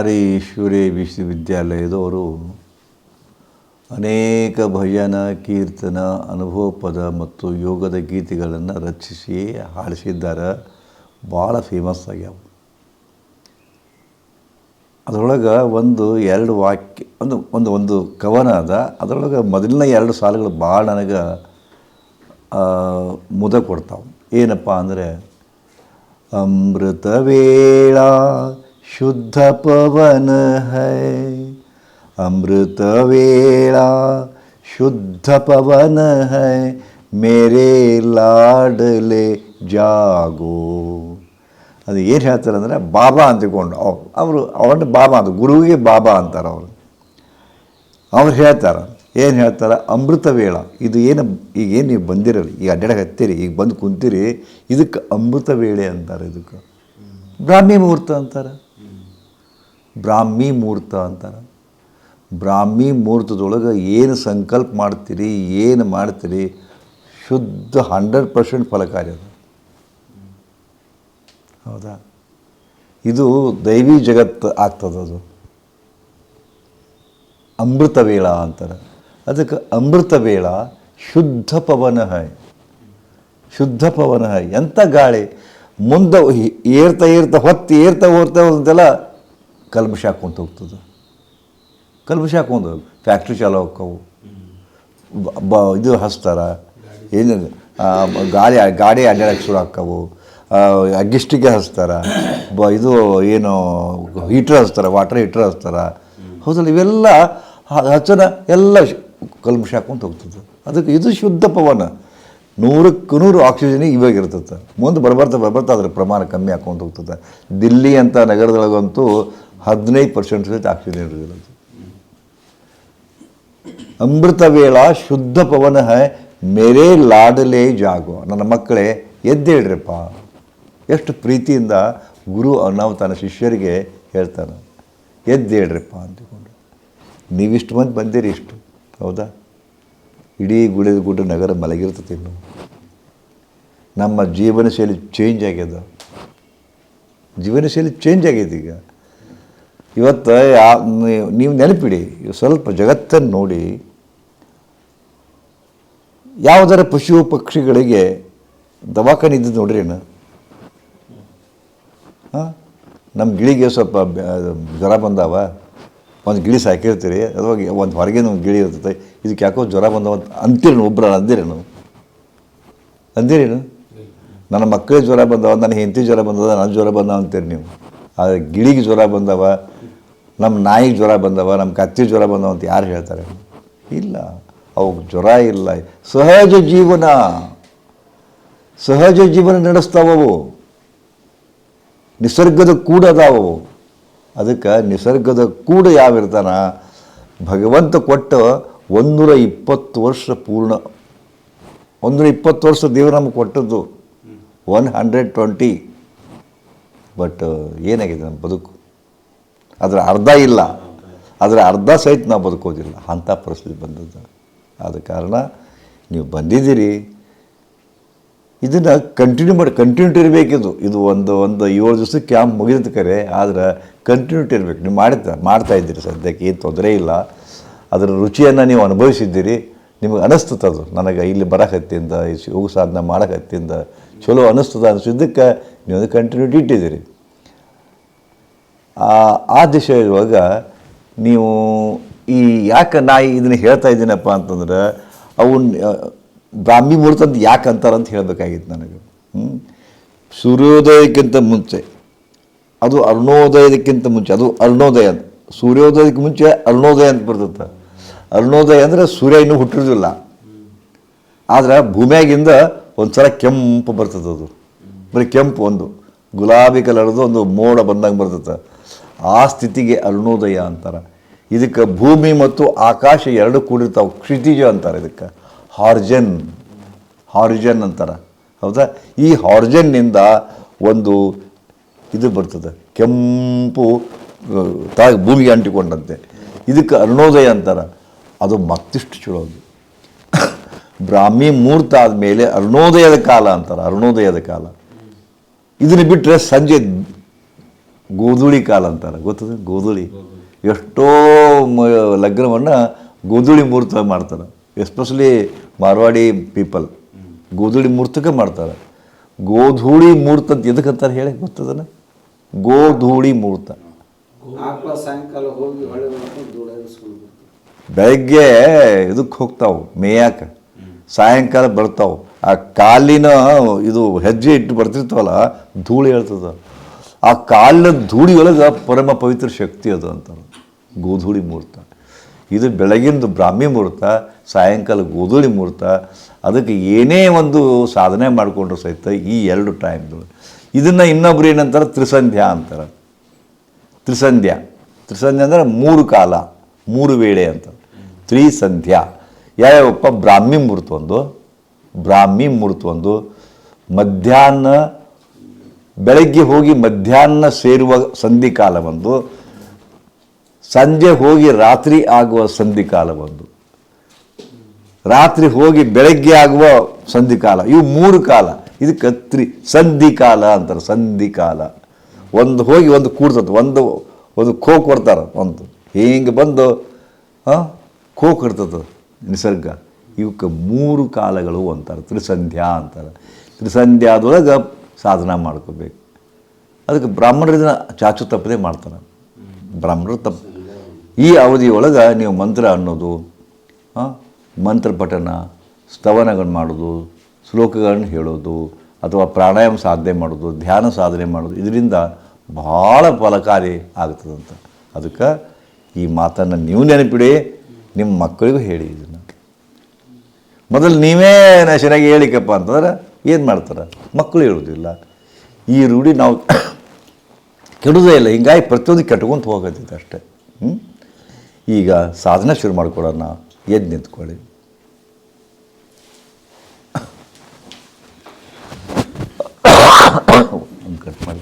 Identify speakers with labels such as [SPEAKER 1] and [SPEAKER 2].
[SPEAKER 1] ಹರೀಶ್ವರಿ ವಿಶ್ವವಿದ್ಯಾಲಯದವರು ಅನೇಕ ಭಜನ, ಕೀರ್ತನ, ಅನುಭವ ಪದ ಮತ್ತು ಯೋಗದ ಗೀತೆಗಳನ್ನು ರಚಿಸಿ ಹಾಡಿಸಿದ್ದಾರೆ. ಭಾಳ ಫೇಮಸ್ ಆಗ್ಯಾವ. ಅದರೊಳಗೆ ಒಂದು ಎರಡು ವಾಕ್ಯ, ಒಂದು ಒಂದು ಒಂದು ಕವನ ಅದ. ಅದರೊಳಗೆ ಮೊದಲನೇ ಎರಡು ಸಾಲುಗಳು ಭಾಳ ನನಗೆ ಮುದ ಕೊಡ್ತಾವೆ. ಏನಪ್ಪ ಅಂದರೆ, ಅಮೃತ ವೇಳಾ ಶುದ್ಧ ಪವನ ಹೈ. ಅಮೃತ ವೇಳಾ ಶುದ್ಧ ಪವನ ಹೈ. ಮೇರೆ ಲಾಡಲೆ ಜಾಗೋ. ಅದು ಏನು ಹೇಳ್ತಾರೆ ಅಂದರೆ ಬಾಬಾ ಅಂತಿಕೊಂಡು ಅವರು ಅವನು ಬಾಬಾ ಅಂತ, ಗುರುವಿಗೆ ಬಾಬಾ ಅಂತಾರೆ ಅವರು. ಅವ್ರು ಹೇಳ್ತಾರೆ, ಏನು ಹೇಳ್ತಾರೆ ಅಮೃತ ವೇಳ ಇದು ಏನು, ಈಗ ಏನು ನೀವು ಬಂದಿರಲ್ಲ ಈಗ ಅಡ್ಡಾಡಕ್ಕೆ ಹತ್ತೀರಿ, ಈಗ ಬಂದು ಕುಂತೀರಿ, ಇದಕ್ಕೆ ಅಮೃತ ವೇಳೆ ಅಂತಾರೆ ಇದಕ್ಕೆ. ಬ್ರಾಹ್ಮಿ ಮುಹೂರ್ತ ಅಂತಾರೆ. ಬ್ರಾಹ್ಮಿ ಮುಹೂರ್ತ ಅಂತಾರೆ ಬ್ರಾಹ್ಮಿ ಮುಹೂರ್ತದೊಳಗೆ ಏನು ಸಂಕಲ್ಪ ಮಾಡ್ತೀರಿ, ಏನು ಮಾಡ್ತೀರಿ, ಶುದ್ಧ ಹಂಡ್ರೆಡ್ ಪರ್ಸೆಂಟ್ ಫಲಕಾರಿ ಅದು. ಹೌದಾ? ಇದು ದೈವಿ ಜಗತ್ತು ಆಗ್ತದದು ಅಮೃತ ವೇಳ ಅಂತಾರೆ. ಅದಕ್ಕೆ ಅಮೃತ ವೇಳ ಶುದ್ಧ ಪವನ ಹೈ ಶುದ್ಧ ಪವನ ಹೈ ಎಂಥ ಗಾಳಿ? ಮುಂದೆ ಏರ್ತಾ ಏರ್ತಾ ಹೊತ್ತು ಏರ್ತಾ ಹೋರ್ತಾ ಹೋದಂತೆಲ್ಲ ಕಲ್ಮಶ ಹಾಕ್ಕೊಂತ ಹೋಗ್ತದೆ ಕಲ್ಮಶ ಹಾಕೊಂಡು ಫ್ಯಾಕ್ಟ್ರಿ ಚಾಲು ಹೋಕ್ಕವು ಬ- ಇದು ಹಸ್ತಾರ ಏನು ಗಾಳಿ, ಗಾಡಿ ಅಡ್ಡಾಡಕ್ಕೆ ಶುರು ಹಾಕವು. ಅಗ್ಗಿಷ್ಟಿಗೆ ಹಸ್ತಾರ, ಬ, ಇದು ಏನು, ಹೀಟ್ರ್ ಹಸ್ತಾರ, ವಾಟರ್ ಹೀಟ್ರ್ ಹಸ್ತಾರ. ಹೌದಲ್ಲ, ಇವೆಲ್ಲ ಹಚ್ಚನ ಎಲ್ಲ ಕಲ್ಮಶ ಹಾಕ್ಕೊಂತ ಹೋಗ್ತದೆ ಅದಕ್ಕೆ ಇದು ಶುದ್ಧ ಪವನ. ನೂರಕ್ಕೆ ನೂರು ಆಕ್ಸಿಜನ್ ಇವಾಗ ಇರ್ತದೆ ಮುಂದೆ ಬರ್ಬರ್ತಾ ಬರ್ಬರ್ತಾ ಅದ್ರ ಪ್ರಮಾಣ ಕಮ್ಮಿ ಹಾಕೊಂಡು ಹೋಗ್ತದೆ. ದಿಲ್ಲಿ ಅಂತ ನಗರದೊಳಗಂತೂ ಹದಿನೈದು ಪರ್ಸೆಂಟ್ ಸಹಿತ ಆಕ್ಸಿಜನ್ ಇರೋದಿಲ್ಲ. ಅಮೃತ ವೇಳ ಶುದ್ಧ ಪವನ ಮೇರೆ ಮೇರೇ ಲಾಡಲೇ ಜಾಗೋ. ನನ್ನ ಮಕ್ಕಳೇ, ಎದ್ದೇಳ್ರಪ್ಪ. ಎಷ್ಟು ಪ್ರೀತಿಯಿಂದ ಗುರು ನಾವು ತನ್ನ ಶಿಷ್ಯರಿಗೆ ಹೇಳ್ತಾನೆ. ಎದ್ದೇಳ್ರಪ್ಪ ಅಂತಿಕೊಂಡು. ನೀವಿಷ್ಟು ಮಂದಿ ಬಂದಿರಿ ಇಷ್ಟು. ಹೌದಾ? ಇಡೀ ಗುಡಿದ ಗುಡ್ಡ ನಗರ ಮಲಗಿರ್ತದೆ ಇನ್ನು. ನಮ್ಮ ಜೀವನ ಶೈಲಿ ಚೇಂಜ್ ಆಗ್ಯದ. ಜೀವನ ಶೈಲಿ ಚೇಂಜ್ ಆಗ್ಯದ ಈಗ ಇವತ್ತು ಯಾ ನೀವು- ನೆನಪಿಡಿ ಸ್ವಲ್ಪ ಜಗತ್ತನ್ನು ನೋಡಿ, ಯಾವುದರ ಪಶು ಪಕ್ಷಿಗಳಿಗೆ ದವಾಖಾನೆ ಇದ್ದದ್ದು ನೋಡ್ರೇನು ಹಾಂ? ನಮ್ಮ ಗಿಳಿಗೆ ಸ್ವಲ್ಪ ಜ್ವರ ಬಂದಾವ. ಒಂದು ಗಿಳಿ ಸಾಕಿರ್ತೀರಿ ಅಥವಾ ಒಂದು ಹೊರಗಿನ ಒಂದು ಗಿಳಿ ಇರ್ತದೆ ಇದಕ್ಕೆ ಯಾಕೋ ಜ್ವರ ಬಂದವ ಅಂತ ಅಂತೀರೇನು ಒಬ್ಬರು ಅಂದಿರೇನು ಅಂದಿರೇನು ನನ್ನ ಮಕ್ಕಳಿಗೆ ಜ್ವರ ಬಂದವ, ನನ್ನ ಹೆಂಡತಿ ಜ್ವರ ಬಂದದ ನನ್ನ ಜ್ವರ ಬಂದವ ಅಂತೀರಿ ನೀವು. ಆ ಗಿಳಿಗೆ ಜ್ವರ ಬಂದವ ನಮ್ಮ ನಾಯಿಗೆ ಜ್ವರ ಬಂದವ ನಮ್ಮ ಕತ್ತಿ ಜ್ವರ ಬಂದವ ಅಂತ ಯಾರು ಹೇಳ್ತಾರೆ? ಇಲ್ಲ. ಅವಕ್ಕೆ ಜ್ವರ ಇಲ್ಲ. ಸಹಜ ಜೀವನ. ಸಹಜ ಜೀವನ ನಡೆಸ್ತಾವವು. ನಿಸರ್ಗದ ಕೂಡ ಅದಾವವು. ಅದಕ್ಕೆ ನಿಸರ್ಗದ ಕೂಡ ಯಾವಿರ್ತಾನ? ಭಗವಂತ ಕೊಟ್ಟು ಒಂದೂರ ಇಪ್ಪತ್ತು ವರ್ಷ ಪೂರ್ಣ. ಒಂದೂರ ಇಪ್ಪತ್ತು ವರ್ಷ ದೇವರು ನಮಗೆ ಕೊಟ್ಟದ್ದು. One hundred twenty. ಬಟ್ ಏನಾಗಿದೆ ನಮ್ಮ ಬದುಕು? ಅದರ ಅರ್ಧ ಇಲ್ಲ. ಅದರ ಅರ್ಧ ಸಹಿತ ನಾವು ಬದುಕೋದಿಲ್ಲ. ಅಂಥ ಪರಿಸ್ಥಿತಿ ಬಂದದ್ದು. ಆದ ಕಾರಣ ನೀವು ಬಂದಿದ್ದೀರಿ. ಇದನ್ನು ಕಂಟಿನ್ಯೂ ಮಾಡಿ ಕಂಟಿನ್ಯೂಟಿ ಇರಬೇಕಿದು ಇದು. ಒಂದು ಒಂದು ಏಳು ದಿವಸ ಕ್ಯಾಂಪ್ ಮುಗಿದ ಕರೆ, ಆದರೆ ಕಂಟಿನ್ಯೂಟಿ ಇರಬೇಕು. ನೀವು ಮಾಡಿದ, ಮಾಡ್ತಾ ಇದ್ದೀರಿ ಸದ್ಯಕ್ಕೆ, ಏನು ತೊಂದರೆ ಇಲ್ಲ. ಅದರ ರುಚಿಯನ್ನು ನೀವು ಅನುಭವಿಸಿದ್ದೀರಿ. ನಿಮಗೆ ಅನಿಸ್ತದೆ ಅದು. ನನಗೆ ಇಲ್ಲಿ ಬರಕತ್ತಿಂದ ಯೋಗ ಸಾಧನೆ ಮಾಡಕತ್ತಿಂದ ಚಲೋ ಅನಿಸ್ತದ ಅನಿಸಿದ್ದಕ್ಕೆ ನೀವು ಕಂಟಿನ್ಯೂಟಿ ಇಟ್ಟಿದ್ದೀರಿ. ಆ ದಿಶೆ ಇರುವಾಗ ನೀವು ಈ ಯಾಕೆ ನಾಯಿ ಇದನ್ನು ಹೇಳ್ತಾ ಇದ್ದೀನಪ್ಪ ಅಂತಂದ್ರೆ ಅವನ್ನ ಬ್ರಾಹ್ಮಿ ಮುಹೂರ್ತ ಅಂತ ಯಾಕೆ ಅಂತಾರಂತ ಹೇಳಬೇಕಾಗಿತ್ತು ನನಗೆ? ಸೂರ್ಯೋದಯಕ್ಕಿಂತ ಮುಂಚೆ. ಅದು ಅರುಣೋದಯದಕ್ಕಿಂತ ಮುಂಚೆ. ಅದು ಅರುಣೋದಯ ಅಂತ. ಸೂರ್ಯೋದಯಕ್ಕೆ ಮುಂಚೆ ಅರುಣೋದಯ ಅಂತ ಬರ್ತದೆ. ಅರುಣೋದಯ ಅಂದರೆ ಸೂರ್ಯ ಇನ್ನೂ ಹುಟ್ಟಿರೋದಿಲ್ಲ. ಆದ್ರೆ ಭೂಮಿಯಾಗಿಂದ ಒಂದು ಸಲ ಕೆಂಪು ಬರ್ತದೆ ಅದು. ಬರೀ ಕೆಂಪು ಒಂದು. ಗುಲಾಬಿ ಕಲರ್ದು ಒಂದು ಮೋಡ ಬಂದಂಗೆ ಬರ್ತದೆ. ಆ ಸ್ಥಿತಿಗೆ ಅರುಣೋದಯ ಅಂತಾರೆ. ಇದಕ್ಕೆ ಭೂಮಿ ಮತ್ತು ಆಕಾಶ ಎರಡು ಕೂಡಿರ್ತಾವೆ. ಕ್ಷಿತಿಜ ಅಂತಾರೆ ಇದಕ್ಕೆ. ಹಾರ್ಜನ್. ಹಾರ್ಜನ್ ಅಂತಾರೆ. ಹೌದಾ? ಈ ಹಾರ್ಜನ್ನಿಂದ ಒಂದು ಇದು ಬರ್ತದೆ. ಕೆಂಪು ತಾಯಿ ಭೂಮಿಗೆ ಅಂಟಿಕೊಂಡಂತೆ. ಇದಕ್ಕೆ ಅರುಣೋದಯ ಅಂತಾರೆ. ಅದು ಮತ್ತಿಷ್ಟು ಚಲೋ ಬ್ರಾಹ್ಮಿ ಮುಹೂರ್ತ ಆದಮೇಲೆ ಅರುಣೋದಯದ ಕಾಲ ಅಂತಾರೆ. ಅರುಣೋದಯದ ಕಾಲ. ಇದನ್ನು ಬಿಟ್ಟರೆ ಸಂಜೆ ಗೋಧೂಳಿ ಕಾಲ ಅಂತಾರೆ. ಗೊತ್ತದ? ಗೋಧೂಳಿ. ಎಷ್ಟೋ ಮ ಲಗ್ನವನ್ನು ಗೋಧೂಳಿ ಮುಹೂರ್ತ ಮಾಡ್ತಾರೆ. ಎಸ್ಪೆಷಲಿ ಮಾರ್ವಾಡಿ ಪೀಪಲ್ ಗೋಧೂಳಿ ಮುಹೂರ್ತಕ್ಕೆ ಮಾಡ್ತಾರೆ. ಗೋಧೂಳಿ ಮುಹೂರ್ತ ಅಂತ ಎದಕ್ಕೆ ಅಂತಾರೆ ಹೇಳಿ ಗೊತ್ತದನ? ಗೋಧೂಳಿ ಮುಹೂರ್ತ ಬೆಳಗ್ಗೆ ಇದಕ್ಕೆ ಹೋಗ್ತಾವೆ? ಮೇಯಾಕ. ಸಾಯಂಕಾಲ ಬರ್ತಾವೆ. ಆ ಕಾಲಿನ ಇದು ಹೆಜ್ಜೆ ಇಟ್ಟು ಬರ್ತಿರ್ತಾವಲ್ಲ ಧೂಳು ಹೇಳ್ತದ ಆ ಕಾಲಿನ ಧೂಳಿ ಒಳಗೆ ಪರಮ ಪವಿತ್ರ ಶಕ್ತಿ ಅದು ಅಂತಾರೆ ಗೋಧೂಳಿ ಮುಹೂರ್ತ ಇದು ಬೆಳಗಿನದು ಬ್ರಾಹ್ಮಿ ಮುಹೂರ್ತ ಸಾಯಂಕಾಲ ಗೋಧೂಳಿ ಮುಹೂರ್ತ ಅದಕ್ಕೆ ಏನೇ ಒಂದು ಸಾಧನೆ ಮಾಡಿಕೊಂಡ್ರು ಸಹಿತ ಈ ಎರಡು ಟೈಮ್ಗಳು ಇದನ್ನು ಇನ್ನೊಬ್ರು ಏನಂತಾರೆ? ತ್ರಿಸಂಧ್ಯಾ ಅಂತಾರೆ. ತ್ರಿಸಂಧ್ಯಾ. ತ್ರಿಸಂಧ್ಯಾ ಅಂದರೆ ಮೂರು ಕಾಲ, ಮೂರು ವೇಳೆ ಅಂತ. ತ್ರಿಸಂಧ್ಯಾ. ಯಾವ್ಯಾವಪ್ಪ ಬ್ರಾಹ್ಮಿ ಮುಹೂರ್ತ ಒಂದು, ಬ್ರಾಹ್ಮಿ ಮುಹೂರ್ತ ಒಂದು. ಮಧ್ಯಾಹ್ನ ಬೆಳಗ್ಗೆ ಹೋಗಿ ಮಧ್ಯಾಹ್ನ ಸೇರುವ ಸಂಧಿಕಾಲ ಒಂದು ಸಂಜೆ ಹೋಗಿ ರಾತ್ರಿ ಆಗುವ ಸಂಧಿಕಾಲ ಒಂದು ರಾತ್ರಿ ಹೋಗಿ ಬೆಳಗ್ಗೆ ಆಗುವ ಸಂಧಿಕಾಲ, ಇವು ಮೂರು ಕಾಲ. ಇದು ಕತ್ರಿ ಸಂಧಿಕಾಲ ಅಂತಾರೆ, ಸಂಧಿಕಾಲ. ಒಂದು ಹೋಗಿ ಒಂದು ಕೂಡ್ತದೆ, ಒಂದು ಒಂದು ಖೋ ಕೊಡ್ತಾರೆ ಒಂದು. ಹಿಂಗೆ ಬಂದು ಖೋ ಕೊಡ್ತದೆ ನಿಸರ್ಗ. ಇವಕ್ಕೆ ಮೂರು ಕಾಲಗಳು ಅಂತಾರೆ, ತ್ರಿಸಂಧ್ಯಾ ಅಂತಾರೆ. ತ್ರಿಸಂಧ್ಯಾದೊಳಗೆ ಸಾಧನ ಮಾಡ್ಕೋಬೇಕು. ಅದಕ್ಕೆ ಬ್ರಾಹ್ಮಣರು ಇದನ್ನ ಚಾಚು ತಪ್ಪದೆ ಮಾಡ್ತಾನೆ ಬ್ರಾಹ್ಮಣರು ತಪ್ಪು. ಈ ಅವಧಿಯೊಳಗೆ ನೀವು ಮಂತ್ರ ಅನ್ನೋದು ಮಂತ್ರ ಪಠನ ಸ್ತವನಗಳನ್ನು ಮಾಡೋದು, ಶ್ಲೋಕಗಳನ್ನು ಹೇಳೋದು, ಅಥವಾ ಪ್ರಾಣಾಯಾಮ ಸಾಧನೆ ಮಾಡೋದು, ಧ್ಯಾನ ಸಾಧನೆ ಮಾಡೋದು, ಇದರಿಂದ ಭಾಳ ಫಲಕಾರಿ ಆಗ್ತದಂತ. ಅದಕ್ಕೆ ಈ ಮಾತನ್ನು ನೀವು ನೆನಪಿಡಿ, ನಿಮ್ಮ ಮಕ್ಕಳಿಗೂ ಹೇಳಿ ಇದನ್ನು. ಮೊದಲು ನೀವೇ ಚೆನ್ನಾಗಿ ಹೇಳಿಕಪ್ಪ ಅಂತಂದ್ರೆ ಏನು ಮಾಡ್ತಾರೆ? ಮಕ್ಕಳು ಹೇಳೋದಿಲ್ಲ. ಈ ರೂಢಿ ನಾವು ಕೆಡೋದೇ ಇಲ್ಲ. ಹಿಂಗಾಗಿ ಪ್ರತಿಯೊಂದು ಕೆಟ್ಕೊಂತ ಹೋಗೋದಿದೆ ಅಷ್ಟೇ? ಈಗ ಸಾಧನೆ ಶುರು ಮಾಡ್ಕೊಡೋಣ ಎದ್ದು ನಿಂತ್ಕೊಳ್ಳಿ. ಒಂದು ಕಟ್ ಮಾಡಿ.